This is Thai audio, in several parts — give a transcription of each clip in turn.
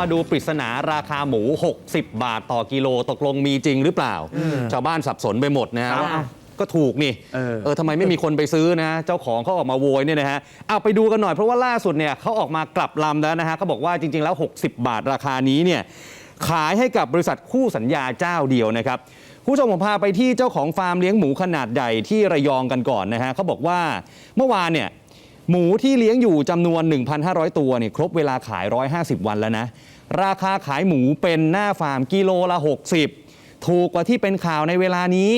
มาดูปริศนาราคาหมู 60 บาทต่อกิโลตกลงมีจริงหรือเปล่า ชาวบ้านสับสนไปหมดนะฮะครับว่าอ้าวก็ถูกนี่เออ เออทำไมไม่มีคนไปซื้อนะ เจ้าของเขาออกมาโวยเนี่ยนะฮะเอาไปดูกันหน่อยเพราะว่าล่าสุดเนี่ยเขาออกมากลับลำแล้วนะฮะเขาบอกว่าจริง ๆ แล้ว 60 บาทราคานี้เนี่ยขายให้กับบริษัทคู่สัญญาเจ้าเดียวนะครับผู้ชมผมพาไปที่เจ้าของฟาร์มเลี้ยงหมูขนาดใหญ่ที่ระยองกันก่อนนะฮะเขาบอกว่าเมื่อวานเนี่ย หมูที่เลี้ยงอยู่จำนวน 1,500 ตัวเนี่ยครบเวลาขาย 150 วันแล้วนะ ราคาขายหมูเป็นหน้าฟาร์มกิโลละ 60 ถูกกว่าที่เป็นข่าวในเวลานี้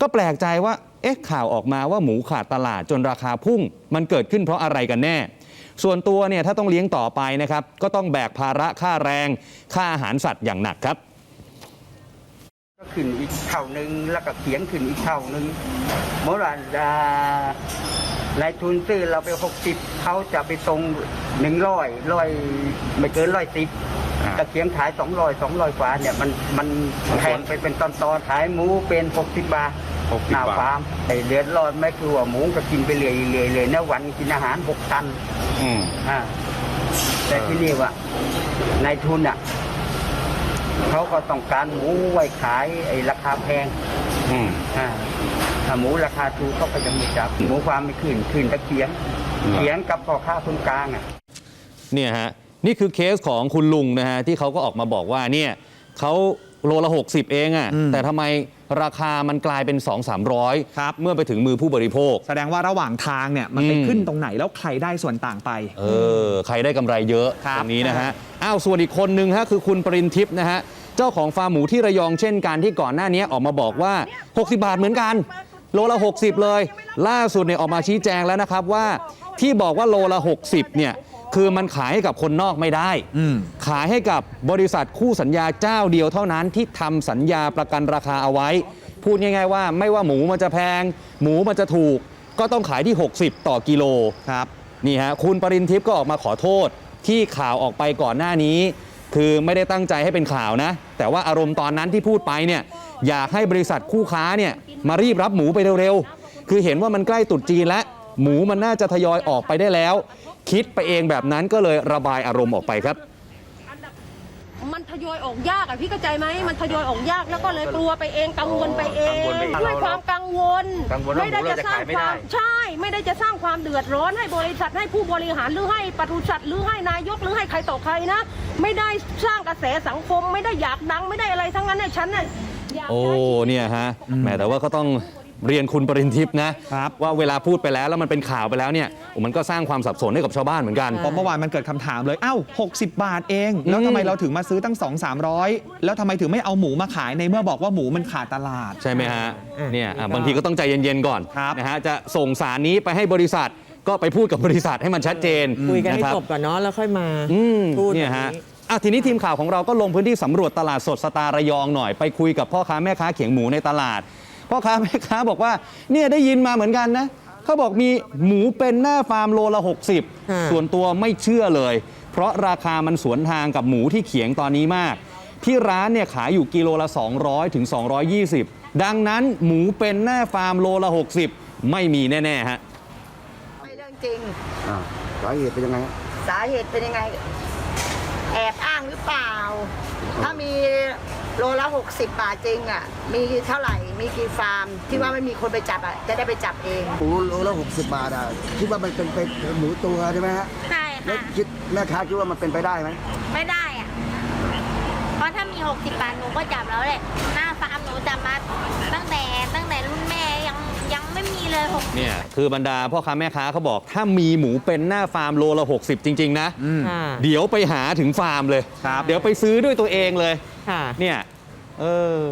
ก็แปลกใจว่าเอ๊ะข่าวออกมาว่าหมูขาดตลาดจนราคาพุ่ง มันเกิดขึ้นเพราะอะไรกันแน่ ส่วนตัวเนี่ยถ้าต้องเลี้ยงต่อไปนะครับ ก็ต้องแบกภาระค่าแรง ค่าอาหารสัตว์อย่างหนักครับก็ขึ้นอีกเท่านึงแล้วก็เขียงขึ้นอีกเท่านึงเมื่อวานอ่ นายทุนซื้อเราไปหกสิบเขาจะไปส่งหนึ่งร้อยร้อยไม่เกินร้อยสิบตะเขียงขายสองร้อยสองร้อยกว่าเนี่ยมันมันแพงไปเป็นตอนตอนๆขายหมูเป็นหกสิบบาท60หน้าบาทฟาร์มไอเดือดร้อนไม่คือว่าหมูก็กินไปเรื่อยๆเลยเลยนะวันกินอาหารหกตันอืมอ่าแต่ที่นี่ว่ะนายทุนอะเขาก็ต้องการหมูไว้ขายไอ้ราคาแพง อืมอ่าถ้า หมูราคาถูกเขาก็จะไม่จับหมูความไม่ขึ้นขึ้นตะเขียงครับเขียงกับพ่อค้าคนกลางอะเนี่ยฮะนี่คือเคสของคุณลุงนะฮะที่เขาก็ออกมาบอกว่าเนี่ยเขาโลละ 60 เองอะ่ะอืมแต่ทำไมราคามันกลายเป็น 2 3 0 0ครับเมื่อไปถึงมือผู้บริโภค แสดงว่าระหว่างทางเนี่ยมันไปอืมขึ้นตรงไหนแล้วใครได้ส่วนต่างไป เออ ใครได้กำไรเยอะครับตรงนี้นะฮะอ้าวส่วนอีกคนนึงฮะคือคุณปรินทิพย์นะฮะ เจ้าของฟาร์มหมูที่ระยองเช่นกันที่ก่อนหน้านี้ออกมาบอกว่า 60 บาทเหมือนกัน โลละ 60 เลย ล่าสุดเนี่ยออกมาชี้แจงแล้วนะครับว่าที่บอกว่าโลละ 60 เนี่ยคือมันขายให้กับคนนอกไม่ได้อืมขายให้กับบริษัทคู่สัญญาเจ้าเดียวเท่านั้นที่ทำสัญญาประกันราคาเอาไว้ พูดง่ายๆว่าไม่ว่าหมูมันจะแพง หมูมันจะถูก ก็ต้องขายที่ 60 ต่อกิโลครับนี่ฮะคุณปรินทิพย์ก็ออกมาขอโทษที่ข่าวออกไปก่อนหน้านี้ คือไม่ได้ตั้งใจให้เป็นข่าวนะ แต่ว่าอารมณ์ตอนนั้นที่พูดไปเนี่ยอยากให้บริษัทคู่ค้าเนี่ยมารีบรับหมูไปเร็วๆ คือเห็นว่ามันใกล้ตุดจีนแล้วหมูมันน่าจะทยอยออกไปได้แล้ว คิดไปเองแบบนั้นก็เลยระบายอารมณ์ออกไปครับ ทยอยออกยากอะพี่เข้าใจไหมมันทยอยออกยากแล้วก็เลยกลัวไปเองกังวลไปเองกังวลไปเองด้วยความกังวลกังวลว่าไม่ได้จะสร้างหมูเราจะขายไม่คได้วามใช่ ไม่ได้จะสร้างความเดือดร้อนให้บริษัทให้ผู้บริหารหรือให้ปศุสัตว์หรือให้นายกหรือให้ใครต่อใครนะ ไม่ได้สร้างกระแสสังคม ไม่ได้อยากดังไม่ได้อะไรทั้งนั้นในฉันน่ะอยากโอ้ได้เนี่ยฮะแหมแต่ว่าก็ต้อง เรียนคุณปรินทิพย์นะครับ ว่าเวลาพูดไปแล้วแล้วมันเป็นข่าวไปแล้วเนี่ยโอ้มันก็สร้างความสับสนให้กับชาวบ้านเหมือนกัน เพราะเมื่อวานมันเกิดคำถามเลยเอ้า60 บาทเอง แล้วทำไมเราถึงมาซื้อตั้ง 2 300 แล้วทำไมถึงไม่เอาหมูมาขายในเมื่อบอกว่าหมูมันขาดตลาด ใช่ไหมฮะเนี่ยอะบางทีก็ต้องใจเย็นๆก่อนครับ นะฮะจะส่งสารนี้ไปให้บริษัทก็ไปพูดกับบริษัทให้มันชัดเจนคุยกันให้ะครับ จบก่อนเนาะแล้วค่อยมาอืมพูดเนี่ยแบบฮะนี้ อะทีนี้ทีมข่าวของเราก็ลงพื้นที่สำรวจตลาดสดสตาร์ระยองหน่อย ไปคุยกับพ่อค้าแม่ค้าเขียงหมูในตลาด พ่อค้าแม่ค้าบอกว่าเนี่ยได้ยินมาเหมือนกันนะเขาบอกมีหมูเป็นหน้าฟาร์มโลละ 60 ส่วนตัวไม่เชื่อเลย เพราะราคามันสวนทางกับหมูที่เขียงตอนนี้มาก ที่ร้านเนี่ยขายอยู่กิโลละ 200ถึง220 ดังนั้นหมูเป็นหน้าฟาร์มโลละ 60 ไม่มีแน่ๆฮะไม่เรื่องจริงอ่าสาเหตุเป็นยังไงฮะสาเหตุเป็นยังไง แอบอ้างหรือเปล่า ถ้ามี โลละ60 บาทจริงอะ มีเท่าไหร่ มีกี่ฟาร์ม ที่ว่าไม่มีคนไปจับอะ จะได้ไปจับเอง หมูโลละหกสิบบาทอะคิดว่ามันเป็นเป็นหมูตัวใช่ไหมฮะใช่แล้วค่ะ คิดแม่ค้าคิดว่ามันเป็นไปได้ไหมไม่ได้อะเพราะถ้ามี 60 บาทหนูก็จับแล้วแหละ หน้าฟาร์มหนูจับมาตั้งแต่ตั้งแต่รุ่นแม่ยังยัง ไม่มีเลยหกเนี่ยคือบรรดาพ่อค้าแม่ค้าเขาบอก ถ้ามีหมูเป็นหน้าฟาร์มโลละ 60 จริง ๆ นะ อืม ค่ะ เดี๋ยวไปหาถึงฟาร์มเลย ครับ เดี๋ยวไปซื้อด้วยตัวเองเลย ค่ะ เนี่ยเออ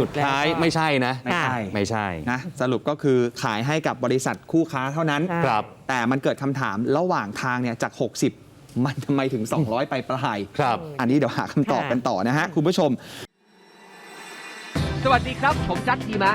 สุดท้ายแล้วก็ไม่ใช่นะ ไม่ใช่ ไม่ใช่ นะสรุปก็คือขายให้กับบริษัทคู่ค้าเท่านั้นค่ะครับ แต่มันเกิดคำถามระหว่างทางเนี่ยจาก 60 มันทำไมถึง 200 ไปปลาย ครับ อันนี้เดี๋ยวหาคำตอบกันต่อนะฮะ คุณผู้ชม สวัสดีครับ ผมจัดทีมะ